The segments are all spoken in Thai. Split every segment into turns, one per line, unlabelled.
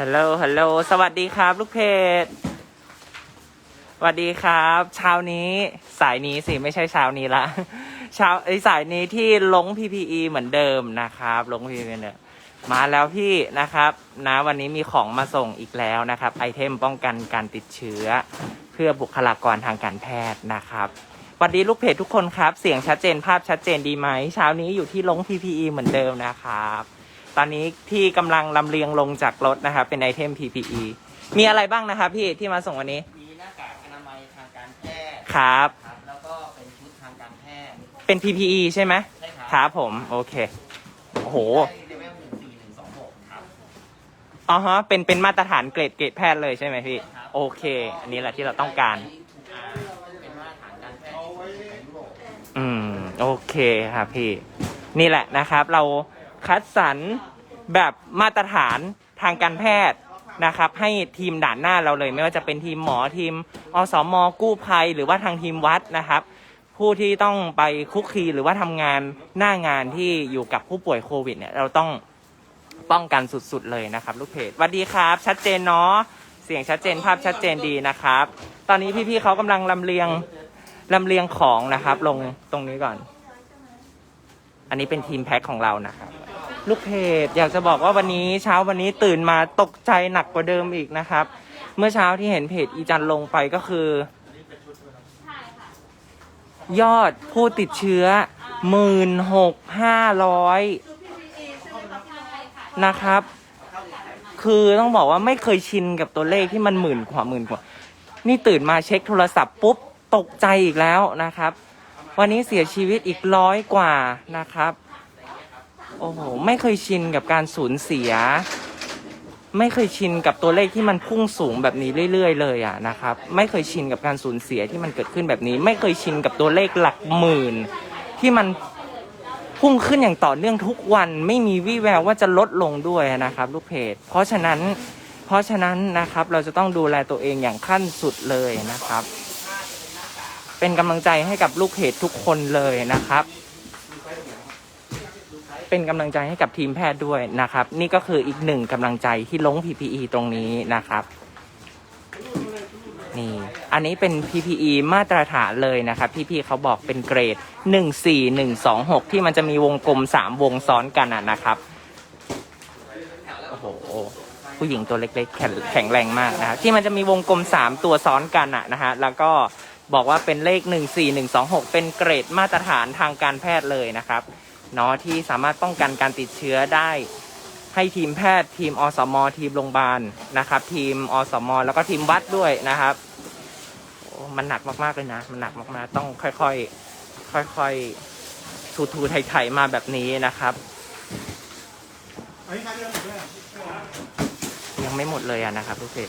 ฮัลโหล ฮัลโหล สวัสดีครับ ลูกเพจ สวัสดีครับ เช้านี้สายนี้สิ ไม่ใช่เช้านี้ละ เช้าไอสายนี้ที่ลง PPE เหมือนเดิมนะครับ ลง PPE เหมือนเดิมมาแล้วพี่นะครับนะวันนี้มีของมาส่งอีกแล้วนะครับ ไอเทมป้องกันการติดเชื้อ เพื่อบุคลากรทางการแพทย์นะครับสวัสดีลูกเพจทุกคนครับ เสียงชัดเจนภาพชัดเจนดีไหมเช้านี้อยู่ที่ลง PPE เหมือนเดิมนะครับ ตอนนี้ที่กำลังลำเลียงลงจากรถนะครับ เป็นไอเทม PPE มีอะไรบ้างนะครับพี่ที่มาส่งวันนี้
มีหน้ากากอนามัยทางการแพทย์
ครับ
ครับ แล้วก็เป็นชุดทางการแพทย์
เป็น PPE ใช่ไหม
ใช่ครั
ครับผมโอเคโอ้โห
เลเวลหนึ่งสี่หนึ่งสองหกครับ
อ๋อฮะเป็นเป็นมาตรฐานเกรดเกรดแพทย์เลยใช่ไหมพี่
ครับ
โอเค อันนี้แหละที่เราต้องการ
อ่าเป็นมาตรฐานการแพทย์ของยุโรป
อืมโอเคครับพี่ นี่แหละนะครับ เรา คัดสรรแบบมาตรฐานทางการแพทย์นะครับ ให้ทีมด่านหน้าเราเลย ไม่ว่าจะเป็นทีมหมอทีมอสมกู้ภัย หรือว่าทางทีมวัดนะครับ ผู้ที่ต้องไปคุกคีหรือว่าทำงานหน้างานที่อยู่กับผู้ป่วยโควิดเนี่ยเราต้องป้องกันสุดๆเลยนะครับ ลูกเพจสวัสดีครับ ชัดเจนเนาะเสียงชัดเจนภาพชัดเจนดีนะครับ ตอนนี้พี่ๆเขากำลังลำเลียงลำเลียงของนะครับ ลงตรงนี้ก่อน อันนี้เป็นทีมแพ็คของเรานะครับ ลูกเพจอยากจะบอกว่าวันนี้เช้าวันนี้ตื่นมาตกใจหนักกว่าเดิมอีกนะครับ เมื่อเช้าที่เห็นเพจอีจันลงไปก็คือ ยอดผู้ติดเชื้อหมื่นหกห้าร้อยนะครับ คือต้องบอกว่าไม่เคยชินกับตัวเลขที่มันหมื่นกว่าหมื่นกว่า นี่ตื่นมาเช็คโทรศัพท์ปุ๊บตกใจอีกแล้วนะครับ วันนี้เสียชีวิตอีกร้อยกว่านะครับ โอ้โห ไม่เคยชินกับการสูญเสีย ไม่เคยชินกับตัวเลขที่มันพุ่งสูงแบบนี้เรื่อย ๆ เลยอะนะครับ ไม่เคยชินกับการสูญเสียที่มันเกิดขึ้นแบบนี้ ไม่เคยชินกับตัวเลขหลักหมื่น ที่มันพุ่งขึ้นอย่างต่อเนื่องทุกวันไม่มีวี่แววว่าจะลดลงด้วยนะครับลูกเพจ เพราะฉะนั้น เพราะฉะนั้นนะครับเราจะต้องดูแลตัวเองอย่างขั้นสุดเลยนะครับ เป็นกำลังใจให้กับลูกเพจทุกคนเลยนะครับ เป็นกำลังใจให้กับทีมแพทย์ด้วยนะครับ นี่ก็คืออีกหนึ่งกำลังใจที่ลง PPE ตรงนี้นะครับนี่อันนี้เป็น PPE มาตรฐานเลยนะครับ พี่ๆเขาบอกเป็นเกรด 14126 ที่มันจะมีวงกลม 3 วงซ้อนกันอะนะครับโอ้โหผู้หญิงตัวเล็กๆ แข็งแรงมากนะที่มันจะมีวงกลม 3 ตัวซ้อนกันอะนะฮะแล้วก็บอกว่าเป็นเลข 14126 เป็นเกรดมาตรฐานทางการแพทย์เลยนะครับ เนาะที่สามารถป้องกันการติดเชื้อได้ให้ทีมแพทย์ทีมอสม ทีมโรงพยาบาลนะครับ ทีมอสม แล้วก็ทีมวัดด้วยนะครับมันหนักมากๆเลยนะ มันหนักมากๆ ต้องค่อยๆ ค่อยๆทูๆไถๆมาแบบนี้นะครับยังไม่หมดเลยอะนะครับทุกเพจ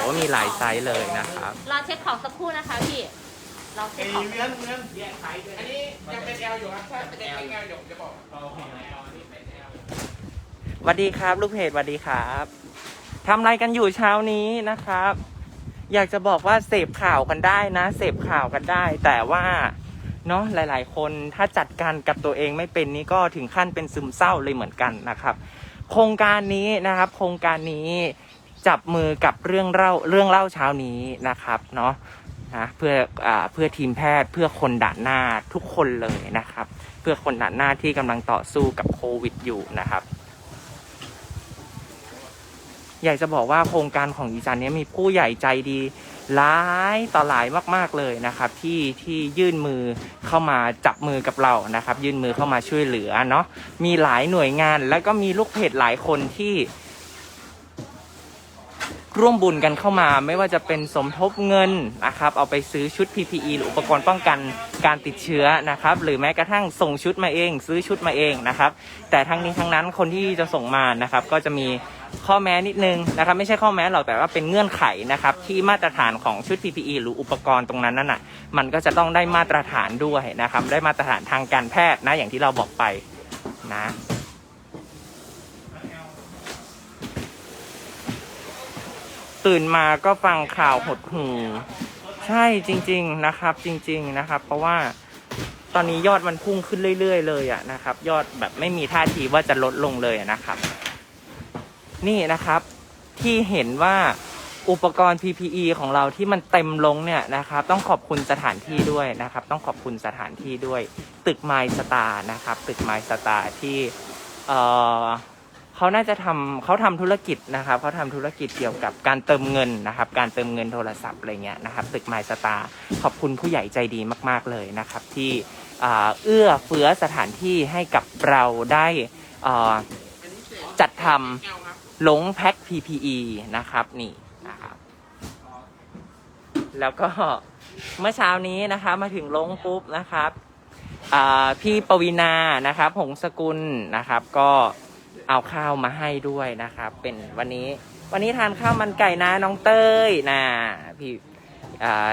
โอ้มีหลายไซส์เลยนะครับ
รอเช็คของสักครู่นะคะพี่ เราเช็คของ
อันนี้ยังเป็นแอลอยู่ครับถ้าเป็นแอลอยู่จะบอก
สวัสดีครับ ลูกเพจสวัสดีครับทำอะไรกันอยู่เช้านี้นะครับ อยากจะบอกว่าเสพข่าวกันได้นะ เสพข่าวกันได้ แต่ว่าเนาะหลาย ๆ คนถ้าจัดการกับตัวเองไม่เป็นนี่ก็ถึงขั้นเป็นซึมเศร้าเลยเหมือนกันนะครับ โครงการนี้นะครับ โครงการนี้จับมือกับเรื่องเล่าเรื่องเล่าเช้านี้นะครับ เนาะ นะเพื่ออเพื่อทีมแพทย์เพื่อคนด่านหน้าทุกคนเลยนะครับ เพื่อคนด่านหน้าที่กำลังต่อสู้กับโควิดอยู่นะครับ อยากจะบอกว่าโครงการของอีจันนี้มีผู้ใหญ่ใจดีหลายต่อหลายมาก ๆเลยนะครับ ที่ที่ยื่นมือเข้ามาจับมือกับเรานะครับ ยื่นมือเข้ามาช่วยเหลือเนาะมีหลายหน่วยงาน แล้วก็มีลูกเพจหลายคนที่ ร่วมบุญกันเข้ามา ไม่ว่าจะเป็นสมทบเงินนะครับ เอาไปซื้อชุด PPE หรืออุปกรณ์ป้องกันการติดเชื้อนะครับ หรือแม้กระทั่งส่งชุดมาเอง ซื้อชุดมาเองนะครับ แต่ทั้งนี้ทั้งนั้นคนที่จะส่งมานะครับ ก็จะมีข้อแม้นิดนึงนะครับ ไม่ใช่ข้อแม้หรอกแต่ว่าเป็นเงื่อนไขนะครับ ที่มาตรฐานของชุด PPE หรืออุปกรณ์ตรงนั้นนั่นน่ะมันก็จะต้องได้มาตรฐานด้วยนะครับ ได้มาตรฐานทางการแพทย์นะอย่างที่เราบอกไปนะ ตื่นมาก็ฟังข่าวหดหูใช่จริง ๆนะครับ จริง ๆนะครับ เพราะว่าตอนนี้ยอดมันพุ่งขึ้นเรื่อยๆเลยอะนะครับ ยอดแบบไม่มีท่าทีว่าจะลดลงเลยนะครับ นี่นะครับที่เห็นว่าอุปกรณ์ PPE ของเราที่มันเต็มลงเนี่ยนะครับ ต้องขอบคุณสถานที่ด้วยนะครับ ต้องขอบคุณสถานที่ด้วย ตึกไมสตาร์นะครับ ตึกไมสตาร์ที่เอ่อ เขาน่าจะทำเขาทำธุรกิจนะครับเขาทำธุรกิจเกี่ยวกับการเติมเงินนะครับ การเติมเงินโทรศัพท์อะไรเงี้ยนะครับ ตึกไมสตาร์ขอบคุณผู้ใหญ่ใจดีมาก ๆเลยนะครับ ที่เอื้อเฟื้อสถานที่ให้กับเราได้จัดทำหลงแพ็ค PPE นะครับนี่นะครับ แล้วก็เมื่อเช้านี้นะคะมาถึงลงปุ๊บนะครับพี่ปวีนานะครับ หงสกุลนะครับ ก็ เอาข้าวมาให้ด้วยนะครับ เป็นวันนี้วันนี้ทานข้าวมันไก่นะน้องเต้ยนะพี่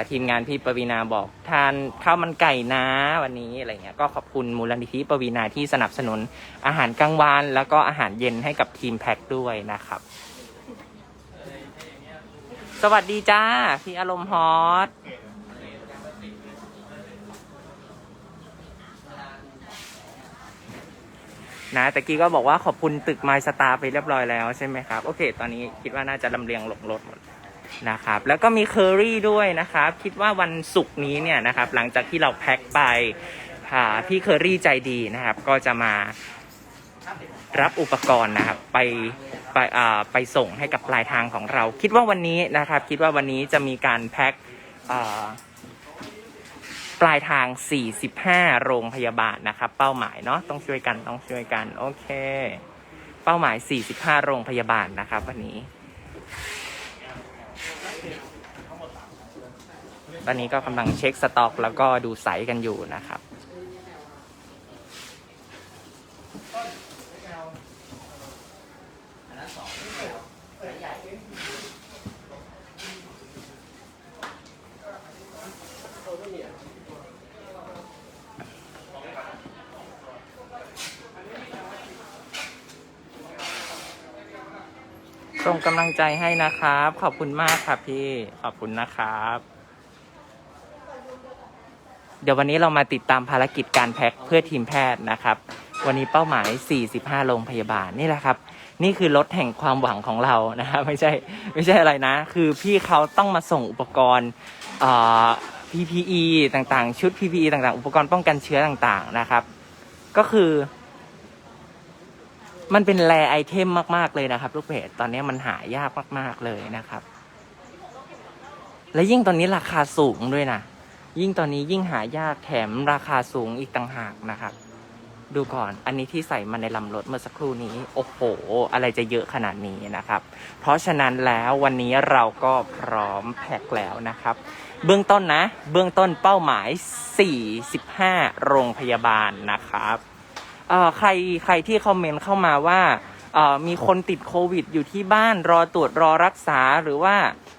ทีมงานพี่ปวีนาบอกทานข้าวมันไก่นะ วันนี้อะไรเงี้ยก็ขอบคุณมูลนิธิปวีนาที่สนับสนุนอาหารกลางวันแล้วก็อาหารเย็นให้กับทีมแพ็คด้วยนะครับ สวัสดีจ้า พี่อารมณ์ฮอต นะตะกี้ก็บอกว่าขอบคุณตึกไมสตาร์ไปเรียบร้อยแล้วใช่ไหมครับ โอเค ตอนนี้คิดว่าน่าจะลำเลียงลงรถหมดนะครับ แล้วก็มีเคอรี่ด้วยนะครับ คิดว่าวันศุกร์นี้เนี่ยนะครับ หลังจากที่เราแพ็คไปอ่าพี่เคอรี่ใจดีนะครับ ก็จะมารับอุปกรณ์นะครับ ไปไปอ่าไปส่งให้กับปลายทางของเรา คิดว่าวันนี้นะครับ คิดว่าวันนี้จะมีการแพ็คอ่า ปลายทาง 45 โรงพยาบาลนะครับ เป้าหมายเนาะต้องช่วยกันต้องช่วยกัน โอเค เป้าหมาย 45 โรงพยาบาลนะครับ วันนี้ ตอนนี้ก็กำลังเช็คสต็อก แล้วก็ดูไซส์กันอยู่นะครับ ส่งกำลังใจให้นะครับ ขอบคุณมากครับพี่ขอบคุณนะครับ เดี๋ยววันนี้เรามาติดตามภารกิจการแพ็คเพื่อทีมแพทย์นะครับ วันนี้เป้าหมาย 45 โรงพยาบาลนี่แหละครับ นี่คือรถแห่งความหวังของเรานะครับไม่ใช่ไม่ใช่อะไรนะ คือพี่เขาต้องมาส่งอุปกรณ์ PPE ต่างๆ ชุด PPE ต่างๆ อุปกรณ์ป้องกันเชื้อต่างๆนะครับ ก็คือ มันเป็นแรไอเทมมากๆเลยนะครับ ลูกเพจตอนนี้มันหายากมากๆเลยนะครับ และยิ่งตอนนี้ราคาสูงด้วยนะยิ่งตอนนี้ยิ่งหายากแถมราคาสูงอีกต่างหากนะครับ ดูก่อน อันนี้ที่ใส่มาในลำรถเมื่อสักครู่นี้ โอ้โห อะไรจะเยอะขนาดนี้นะครับ เพราะฉะนั้นแล้ววันนี้เราก็พร้อมแพ็คแล้วนะครับ เบื้องต้นนะ เบื้องต้นเป้าหมาย 45 โรงพยาบาลนะครับใครใครที่คอมเมนต์เข้ามาว่ามีคนติดโควิดอยู่ที่บ้านรอตรวจรอรักษาหรือว่า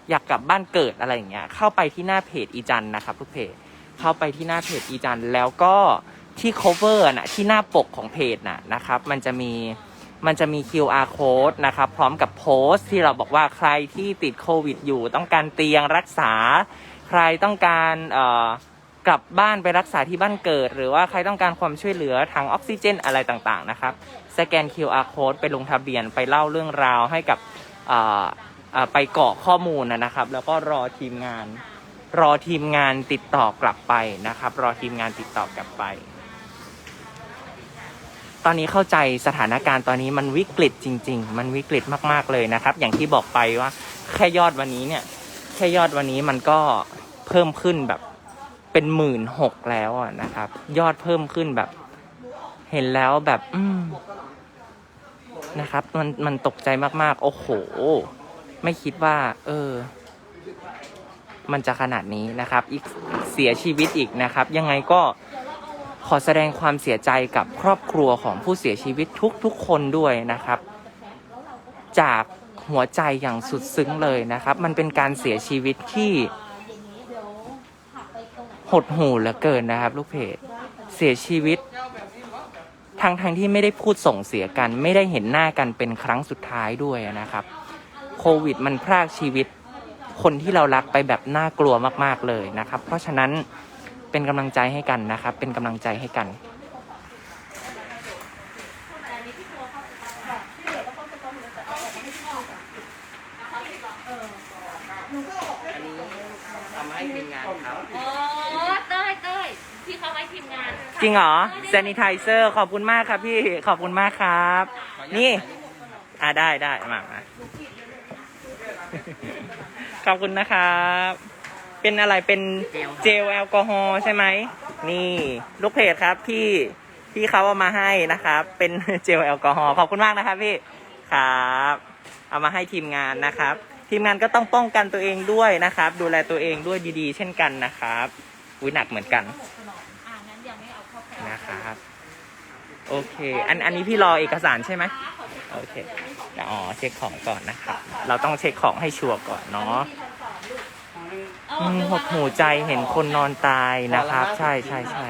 อยากกลับบ้านเกิดอะไรอย่างเงี้ยเข้าไปที่หน้าเพจอีจันนะครับทุกเพจเข้าไปที่หน้าเพจอีจันแล้วก็ ที่ cover นะที่หน้าปกของเพจนะนะครับ มันจะมีมันจะมี QR code นะครับ พร้อมกับโพสต์ที่เราบอกว่าใครที่ติดโควิดอยู่ ต้องการเตียงรักษา ใครต้องการเอ่อกลับบ้านไปรักษาที่บ้านเกิด หรือว่าใครต้องการความช่วยเหลือทางออกซิเจนอะไรต่างๆนะครับ สแกน QR code ไปลงทะเบียนไปเล่าเรื่องราวให้กับเอ่อเอ่อไปกรอกข้อมูลนะนะครับ แล้วก็รอทีมงาน รอทีมงานติดต่อกลับไปนะครับ รอทีมงานติดต่อกลับไป ตอนนี้เข้าใจสถานการณ์ตอนนี้มันวิกฤตจริง ๆ มันวิกฤตมากๆเลยนะครับ อย่างที่บอกไปว่าแค่ยอดวันนี้เนี่ยแค่ยอดวันนี้มันก็เพิ่มขึ้นแบบเป็นหมื่นหกแล้วนะครับ ยอดเพิ่มขึ้นแบบ เห็นแล้วแบบอืมนะครับ มันมันตกใจมากๆ โอ้โห ไม่คิดว่า เออ มันจะขนาดนี้นะครับ อีกเสียชีวิตอีกนะครับ ยังไงก็ ขอแสดงความเสียใจกับครอบครัวของผู้เสียชีวิตทุกๆคนด้วยนะครับ จากหัวใจอย่างสุดซึ้งเลยนะครับ มันเป็นการเสียชีวิตที่หดหู่เหลือเกินนะครับ ลูกเพจเสียชีวิตทางทางที่ไม่ได้พูดส่งเสียกัน ไม่ได้เห็นหน้ากันเป็นครั้งสุดท้ายด้วยนะครับ โควิดมันพรากชีวิตคนที่เรารักไปแบบน่ากลัวมาก ๆเลยนะครับ เพราะฉะนั้น เเป็นกำลังใจให้กันนะครับ เป็นกำลังใจให้กัน อันนี้ทำให้ทีมงานครับ
โอ้เต้ยเต้ยพี่เขาไว้ทีมงาน
จริงเหรอเซนิไทเซอร์ขอบคุณมากครับพี่ขอบคุณมากครับ นี่ อ่าได้ได้มามาขอบคุณนะครับ เป็นอะไรเป็นเจลแอลกอฮอล์ใช่ไหมนี่ลูกเพจครับพี่พี่เขาเอามาให้นะครับ เป็นเจลแอลกอฮอล์ขอบคุณมากนะครับพี่ครับ เอามาให้ทีมงานนะครับ ทีมงานก็ต้องป้องกันตัวเองด้วยนะครับ ดูแลตัวเองด้วยดีๆ เช่นกันนะครับอุ้ยหนักเหมือนกัน
อ่างั้นยังไม่เอาเข้าแพ็ค
นะครับโอเค อันอันนี้พี่รอเอกสารใช่ไหมโอเคอ๋อเช็คของก่อนนะครับ เราต้องเช็คของให้ชัวร์ก่อนเนาะ อืมหดหูใจเห็นคนนอนตายนะครับ ใช่ใช่ใช่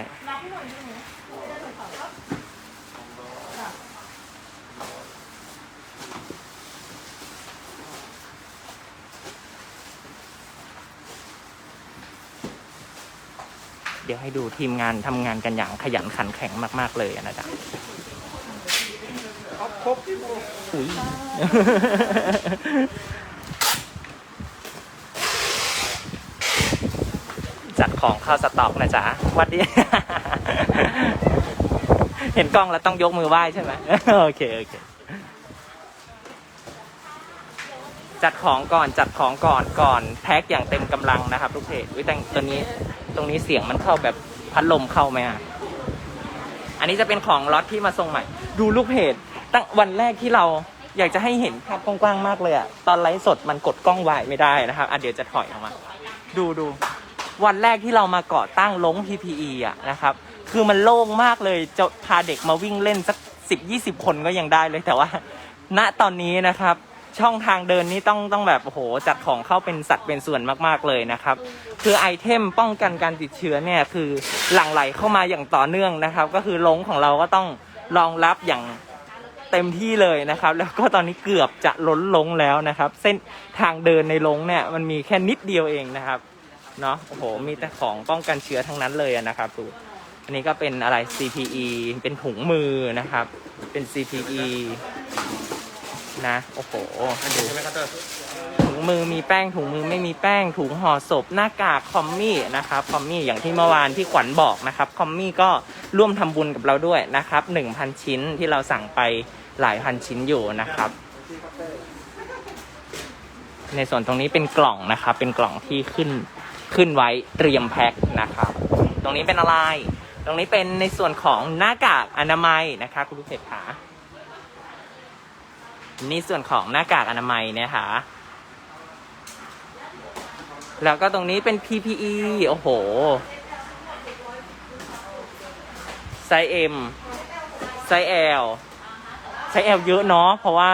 เดี๋ยวให้ดูทีมงานทำงานกันอย่างขยันขันแข็งมาก ๆ เลยนะจ๊ะ
ครบที่
อุ๊ย จัด ของเข้าสต็อกนะจ๊ะวัดดี เห็นกล้องแล้วต้องยกมือไหว้ใช่ไหมโอเคโอเค จัดของก่อนจัดของก่อนก่อนแพ็คอย่างเต็มกำลังนะครับทุกเพจวิแต่ตัวนี้ตรงนี้เสียงมันเข้าแบบพัดลมเข้าไหมอะอันนี้จะเป็นของล็อตที่มาส่งใหม่ ดูลูกเพจตั้งวันแรกที่เราอยากจะให้เห็นภาพกว้างๆมากเลยอะตอนไลฟ์สดมันกดกล้องไวไม่ได้นะครับอะเดี๋ยวจะถอยออกมา ดูดู วันแรกที่เรามาก่อตั้งลง PPE อะนะครับ คือมันโล่งมากเลยจะพาเด็กมาวิ่งเล่นสักสิบยี่สิบคนก็ยังได้เลยแต่ว่า ณตอนนี้นะครับ ช่องทางเดินนี้ต้องต้องแบบโอ้โหจัดของเข้าเป็นสัดเป็นส่วนมากๆเลยนะครับ คือไอเทมป้องกันการติดเชื้อเนี่ยคือหลั่งไหลเข้ามาอย่างต่อเนื่องนะครับ ก็คือลงของเราก็ต้องรองรับอย่างเต็มที่เลยนะครับ แล้วก็ตอนนี้เกือบจะล้นลงแล้วนะครับ เส้นทางเดินในลงเนี่ยมันมีแค่นิดเดียวเองนะครับ เนาะโอ้โหมีแต่ของป้องกันเชื้อทั้งนั้นเลยนะครับดูอันนี้ก็เป็นอะไร CPE เป็นถุงมือนะครับ เป็น CPE นะโอ้โหดูถุงมือมีแป้งถุงมือไม่มีแป้งถุงห่อศพหน้ากากคอมมี่นะครับคอมมี่อย่างที่เมื่อวานที่ขวัญบอกนะครับคอมมี่ก็ร่วมทำบุญกับเราด้วยนะครับ1,000 ชิ้นที่เราสั่งไปหลายพันชิ้นอยู่นะครับ ในส่วนตรงนี้เป็นกล่องนะครับ เป็นกล่องที่ขึ้น ขึ้นไว้เตรียมแพ็คนะครับ ตรงนี้เป็นอะไร ตรงนี้เป็นในส่วนของหน้ากากอนามัยนะครับคุณผู้ชมขานี่ส่วนของหน้ากากอนามัยนะคะแล้วก็ตรงนี้เป็น PPE โอ้โห ไซส์ M ไซส์ L ไซส์ L เยอะเนาะเพราะว่า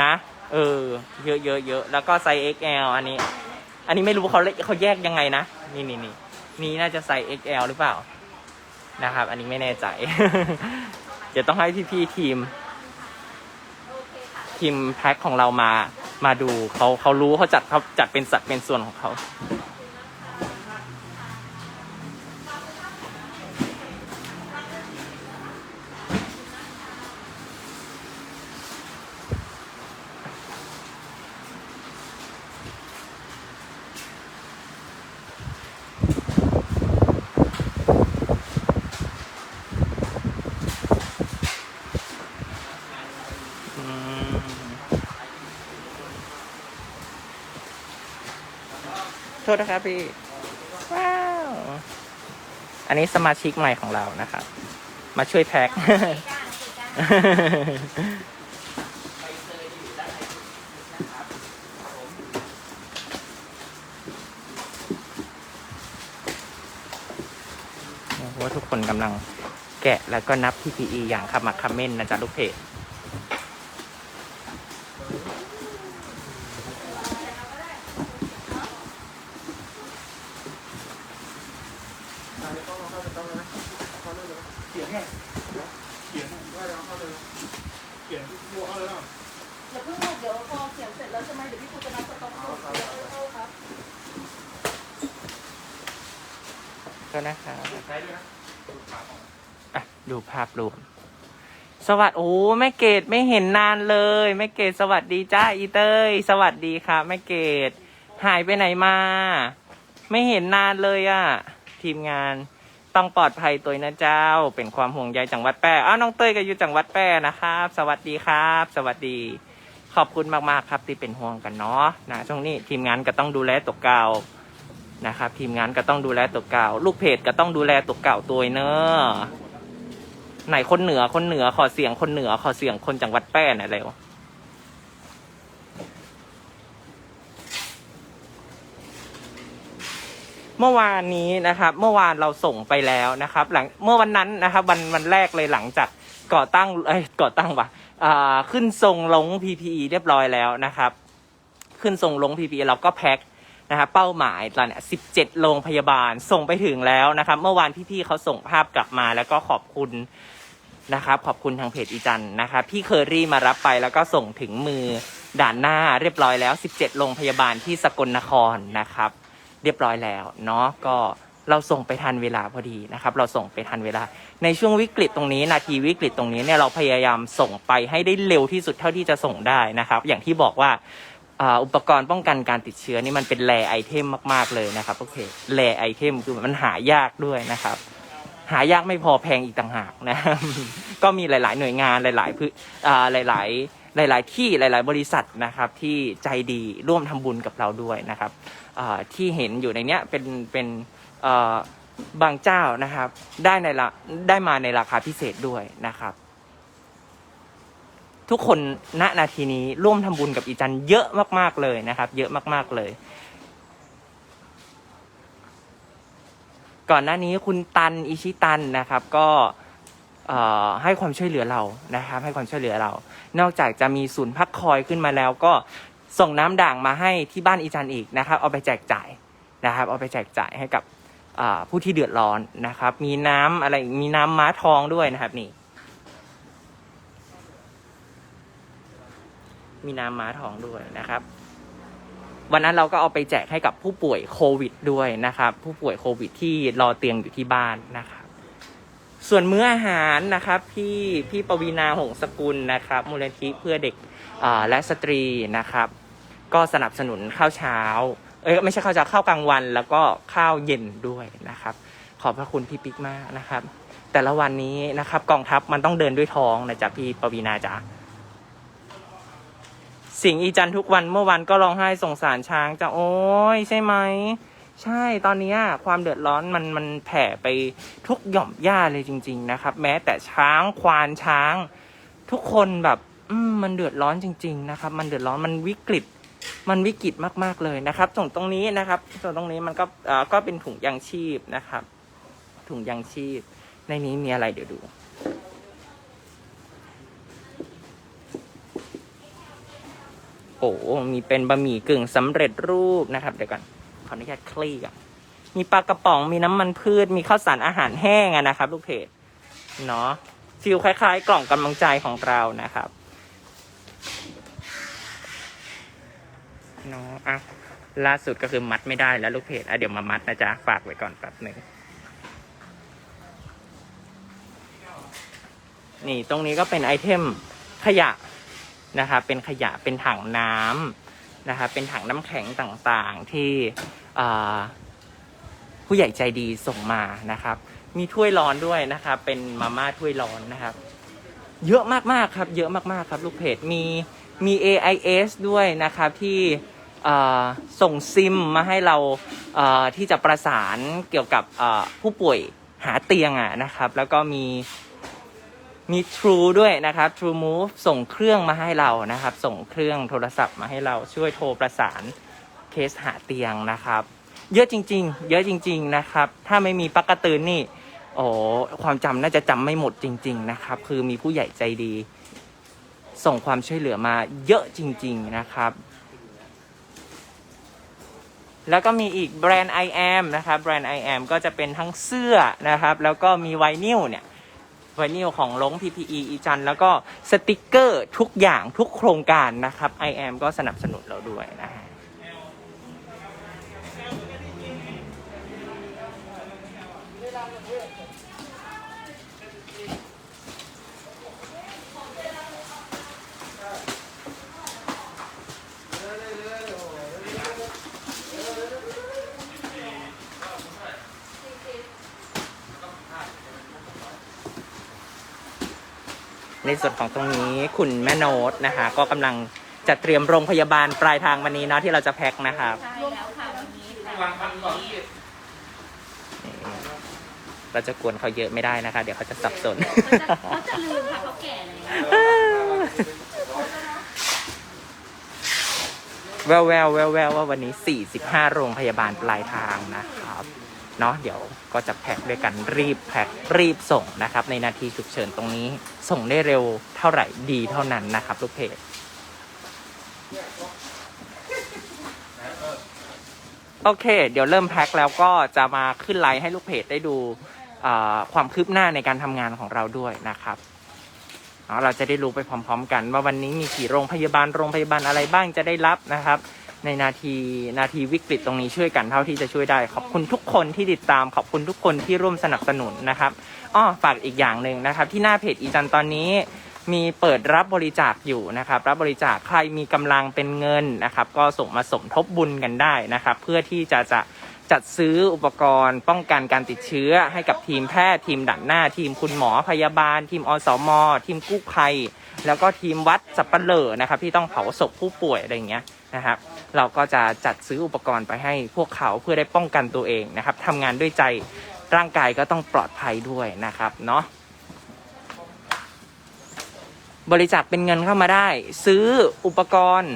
นะ เออ เยอะเยอะเยอะแล้วก็ไซส์ XL อันนี้ อันนี้ไม่รู้เขาเขาแยกยังไงนะ นี่นี่นี่นี่น่าจะไซส์ XL หรือเปล่า นะครับ อันนี้ไม่แน่ใจ เดี๋ยวต้องให้พี่พี่ทีม ทีมแพ็คของเรามา มาดูเขาเขารู้เขาจัดเขาจัดเป็นสัดเป็นส่วนของเขา ษนะครับพี่ ว้าว อันนี้สมาชิกใหม่ของเรานะครับ มาช่วยแพ็คโอ้โหทุกคนกำลังแกะแล้วก็นับ PPE อย่างขมักเขม้นนะจ๊ะลูกเพจ
เขียนไงเขียนว่าจะเอาเข้าเลยเขียนบัวเข้าเลยเนาะ
อย่าเพิ่งลูกเดี๋ยวพอเขียนเสร็จแล้วใช่ไหมเดี๋ยวพี่ครูจะนับสต็อกลูกเดี๋ยวเข้าครับ
ก็นะคะอะดูภาพรวม สวัสดีโอ้แม่เกดไม่เห็นนานเลยแม่เกดสวัสดีจ้าอีเต้ย สวัสดีครับแม่เกดหายไปไหนมา ไม่เห็นนานเลยอะ่ะ ทีมงานต้องปลอดภัยตัวนะเจ้า เป็นความห่วงใยจังหวัดแปร่อ้าวน้องเต้ยก็อยู่จังหวัดแปร่นะครับ สวัสดีครับ สวัสดีขอบคุณมาก ๆ ครับที่เป็นห่วงกันเนาะนะช่วงนี้ทีมงานก็ต้องดูแลตัวเก่า นะครับทีมงานก็ต้องดูแลตัวเก่า ลูกเพจก็ต้องดูแลตัวเก่าตัวเนอะไหนคนเหนือคนเหนือขอเสียงคนเหนือขอเสียงคนจังหวัดแปรน่อยเร็วเมื่อวานนี้นะครับ เมื่อวานเราส่งไปแล้วนะครับ หลังเมื่อวันนั้นนะครับ วันวันแรกเลยหลังจากก่อตั้งเอ้ยก่อตั้งวะอ่าขึ้นทรงลง PPE เรียบร้อยแล้วนะครับ ขึ้นทรงลง PPE เราก็แพ็ค นะครับเป้าหมายตอนเนี้ย17 โรงพยาบาลส่งไปถึงแล้วนะครับ เมื่อวานพี่ๆเขาส่งภาพกลับมาแล้วก็ขอบคุณนะครับ ขอบคุณทางเพจอีจันนะครับพี่เคอรี่มารับไปแล้วก็ส่งถึงมือด่านหน้าเรียบร้อยแล้ว 17 โรงพยาบาลที่สกลนครนะครับ เรียบร้อยแล้วเนาะก็เราส่งไปทันเวลาพอดีนะครับ เราส่งไปทันเวลา ในช่วงวิกฤตตรงนี้ นาทีวิกฤตตรงนี้เนี่ยเราพยายามส่งไปให้ได้เร็วที่สุดเท่าที่จะส่งได้นะครับ อย่างที่บอกว่า อุปกรณ์ป้องกันการติดเชื้อนี่มันเป็นแร่ไอเทมมาก ๆ เลยนะครับโอเคแร่ไอเทมคือมันหายากด้วยนะครับ หายากไม่พอแพงอีกต่างหากนะก็มีหลาย ๆ หน่วยงานหลายๆพื้นอ่าหลาย ๆหลาย ๆ ที่หลาย ๆ บริษัทนะครับที่ใจดีร่วมทำบุญกับเราด้วยนะครับที่เห็นอยู่ในเนี้ยเป็นเป็นบางเจ้านะครับ ได้ในละได้มาในราคาพิเศษด้วยนะครับ ทุกคนณนาทีนี้ร่วมทำบุญกับอีจันเยอะมากๆเลยนะครับ เยอะมากๆเลย ก่อนหน้านี้คุณตันอิชิตันนะครับ ก็ให้ความช่วยเหลือเรานะครับ ให้ความช่วยเหลือเรา นอกจากจะมีศูนย์พักคอยขึ้นมาแล้วก็ส่งน้ำด่างมาให้ที่บ้านอีจันอีกนะครับ เอาไปแจกจ่ายนะครับ เอาไปแจกจ่ายให้กับผู้ที่เดือดร้อนนะครับ มีน้ำอะไรมีน้ำม้าทองด้วยนะครับนี่ มีน้ำม้าทองด้วยนะครับ วันนั้นเราก็เอาไปแจกให้กับผู้ป่วยโควิดด้วยนะครับ ผู้ป่วยโควิดที่รอเตียงอยู่ที่บ้านนะครับ ส่วนมื้ออาหารนะครับ พี่พี่ปวีนาหงสกุลนะครับ มูลนิธิเพื่อเด็กและสตรีนะครับ ก็สนับสนุนข้าวเช้า เอ้ยไม่ใช่ข้าวเช้าข้าวกลางวัน แล้วก็ข้าวเย็นด้วยนะครับ ขอบพระคุณพี่ปิ๊กมากนะครับ แต่ละวันนี้นะครับกองทัพมันต้องเดินด้วยท้องนะจ๊ะพี่ปวีนาจ๊ะ สิงอีจันทุกวันเมื่อวันก็ร้องไห้สงสารช้างจะโอ้ยใช่ไหม ใช่ตอนนี้ความเดือดร้อนมันมันแผ่ไปทุกหย่อมหญ้าเลยจริง ๆ นะครับ แม้แต่ช้างควานช้าง ทุกคนแบบมันเดือดร้อนจริง ๆ นะครับ มันเดือดร้อนมันวิกฤต มันวิกฤตมากๆเลยนะครับ ส่วนตรงนี้นะครับ ส่วนตรงนี้มันก็อ่อก็เป็นถุงยางชีพนะครับ ถุงยางชีพ ในนี้มีอะไรเดี๋ยวดู โอ้มีเป็นบะหมี่กึ่งสำเร็จรูปนะครับเดี๋ยวก่อนขออนุญาตคลี่ก่อนมีปลากระป๋องมีน้ำมันพืช มีข้าวสารอาหารแห้งอะนะครับ ลูกเพจเนาะฟิลคล้าย ๆ กล่องกำลังใจของเรานะครับเนาะอะล่าสุดก็คือมัดไม่ได้แล้วลูกเพจอะเดี๋ยวมามัดนะจ๊ะฝากไว้ก่อนแป๊บหนึ่งนี่ตรงนี้ก็เป็นไอเทมขยะ นะครับเป็นขยะเป็นถังน้ำนะครับเป็นถังน้ำแข็งต่างๆที่ผู้ใหญ่ใจดีส่งมานะครับ มีถ้วยร้อนด้วยนะครับ เป็นมาม่าถ้วยร้อนนะครับ เยอะมากๆครับ เยอะมากๆครับ ลูกเพจมีมี AIS ด้วยนะครับที่ส่งซิมมาให้เราที่จะประสานเกี่ยวกับผู้ป่วยหาเตียงอะนะครับ แล้วก็มี มี True ด้วยนะครับ True Move ส่งเครื่องมาให้เรานะครับ ส่งเครื่องโทรศัพท์มาให้เราช่วยโทรประสานเคสหาเตียงนะครับ เยอะจริง ๆ เยอะจริง ๆนะครับ ถ้าไม่มีปักกระตือนนี่โอ้ความจำน่าจะจำไม่หมดจริง ๆ นะครับ คือมีผู้ใหญ่ใจดี ส่งความช่วยเหลือมาเยอะจริง ๆ นะครับ แล้วก็มีอีกแบรนด์ I am นะครับ แบรนด์ I am ก็จะเป็นทั้งเสื้อนะครับ แล้วก็มีไวนิลเนี่ย ไวนิลของลง PPE อีจัน แล้วก็สติกเกอร์ทุกอย่างทุกโครงการนะครับ IM ก็สนับสนุนเราด้วยนะฮะ ในส่วนของตรงนี้คุณแม่โน้ตนะคะ ก็กำลังจัดเตรียมโรงพยาบาลปลายทางวันนี้เนาะที่เราจะแพ็คนะครับ
ใช่แล้วค่ะวันนี้ค่ะ
วางพันก่อนที่
เราจะกวนเขาเยอะไม่ได้นะคะ เดี๋ยวเขาจะสับสน
เขาจะเขาจะลืมค่ะเขาแก่แล้ว
แววแววแววแววว่าวันนี้ 45 โรงพยาบาลปลายทางนะครับ เนาะเดี๋ยวก็จะแพ็คด้วยกันรีบแพ็ครีบส่งนะครับ ในนาทีฉุกเฉินตรงนี้ ส่งได้เร็วเท่าไหร่ดีเท่านั้นนะครับลูกเพจโอเค เดี๋ยวเริ่มแพ็คแล้วก็จะมาขึ้นไลน์ให้ลูกเพจได้ดูความคืบหน้าในการทำงานของเราด้วยนะครับเอาเราจะได้รู้ไปพร้อม ๆ กัน ว่าวันนี้มีกี่โรงพยาบาลโรงพยาบาลอะไรบ้างจะได้รับนะครับ ในนาทีนาทีวิกฤตตรงนี้ช่วยกันเท่าที่จะช่วยได้ ขอบคุณทุกคนที่ติดตามขอบคุณทุกคนที่ร่วมสนับสนุนนะครับอ้อฝากอีกอย่างหนึ่งนะครับ ที่หน้าเพจอีจันตอนนี้มีเปิดรับบริจาคอยู่นะครับ รับบริจาคใครมีกำลังเป็นเงินนะครับ ก็ส่งมาสมทบบุญกันได้นะครับ เพื่อที่จะจะจัดซื้ออุปกรณ์ ป้องกันการติดเชื้อ ให้กับทีมแพทย์ทีมด่านหน้า ทีมคุณหมอพยาบาล ทีมอสมทีมกู้ภัย แล้วก็ทีมวัดสับปะเลอนะครับ ที่ต้องเผาศพผู้ป่วยอะไรอย่างเงี้ยนะครับ เราก็จะจัดซื้ออุปกรณ์ไปให้พวกเขาเพื่อได้ป้องกันตัวเองนะครับทำงานด้วยใจร่างกายก็ต้องปลอดภัยด้วยนะครับเนาะบริจาคเป็นเงินเข้ามาได้ ซื้ออุปกรณ์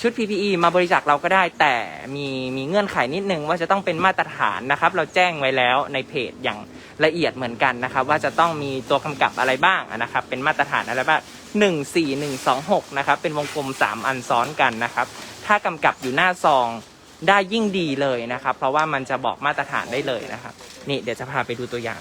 ชุด PPE มาบริจาคเราก็ได้ แต่มีมีเงื่อนไขนิดนึงว่าจะต้องเป็นมาตรฐานนะครับ เราแจ้งไว้แล้วในเพจอย่างละเอียดเหมือนกันนะครับ ว่าจะต้องมีตัวกำกับอะไรบ้างนะครับ เป็นมาตรฐานอะไรบ้างหนึ่งสี่หนึ่งสองหกนะครับ เป็นวงกลมสามอันซ้อนกันนะครับ ถ้ากำกับอยู่หน้าซองได้ยิ่งดีเลยนะครับ เพราะว่ามันจะบอกมาตรฐานได้เลยนะครับ นี่เดี๋ยวจะพาไปดูตัวอย่าง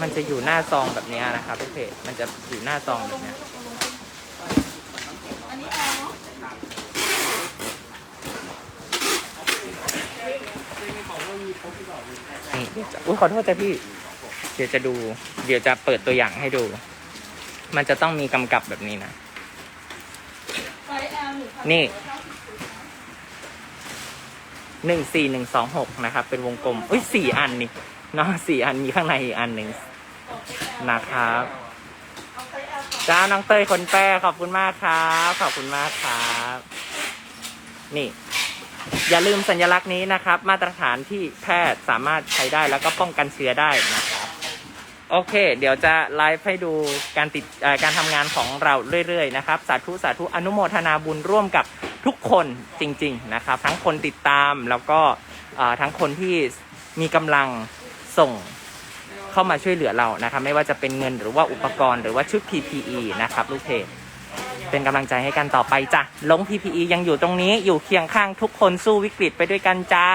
มันจะอยู่หน้าซองแบบนี้นะครับพี่เพจมันจะอยู่หน้าซองแบบนี้
อันนี้อะ
ไรเดี๋ยวจะอุ้ยขอโทษจ้ะพี่ ดี๋ยวจะดู เดี๋ยวจะเปิดตัวอย่างให้ดู มันจะต้องมีกำกับแบบนี้นะ
ไซส์แอลหนึ่งพั
นี่หนึ่งสี่หนึ่งสองหกนะครับ เป็นวงกลมอุ้ยสี่อันนี่เนาะสี่อันมีข้างในอีกอันหนึ่งนะครับ
เอาไซส์แอลก่อน
จ้าน้องเต้ยคนแป้ขอบคุณมากครับ ขอบคุณมากครับ นี่ อย่าลืมสัญลักษณ์นี้นะครับ มาตรฐานที่แพทย์สามารถใช้ได้แล้วก็ป้องกันเชื้อได้นะครับ โอเค เดี๋ยวจะไลฟ์ให้ดูการติดการทำงานของเราเรื่อยๆนะครับ สาธุสาธุอนุโมทนาบุญร่วมกับทุกคนจริง ๆนะครับ ทั้งคนติดตามแล้วก็ทั้งคนที่มีกำลังส่งเข้ามาช่วยเหลือเรานะครับ ไม่ว่าจะเป็นเงินหรือว่าอุปกรณ์หรือว่าชุด PPE นะครับ ลูกเพจเป็นกำลังใจให้กันต่อไปจ้ะลง PPE ยังอยู่ตรงนี้อยู่เคียงข้างทุกคนสู้วิกฤตไปด้วยกันจ้า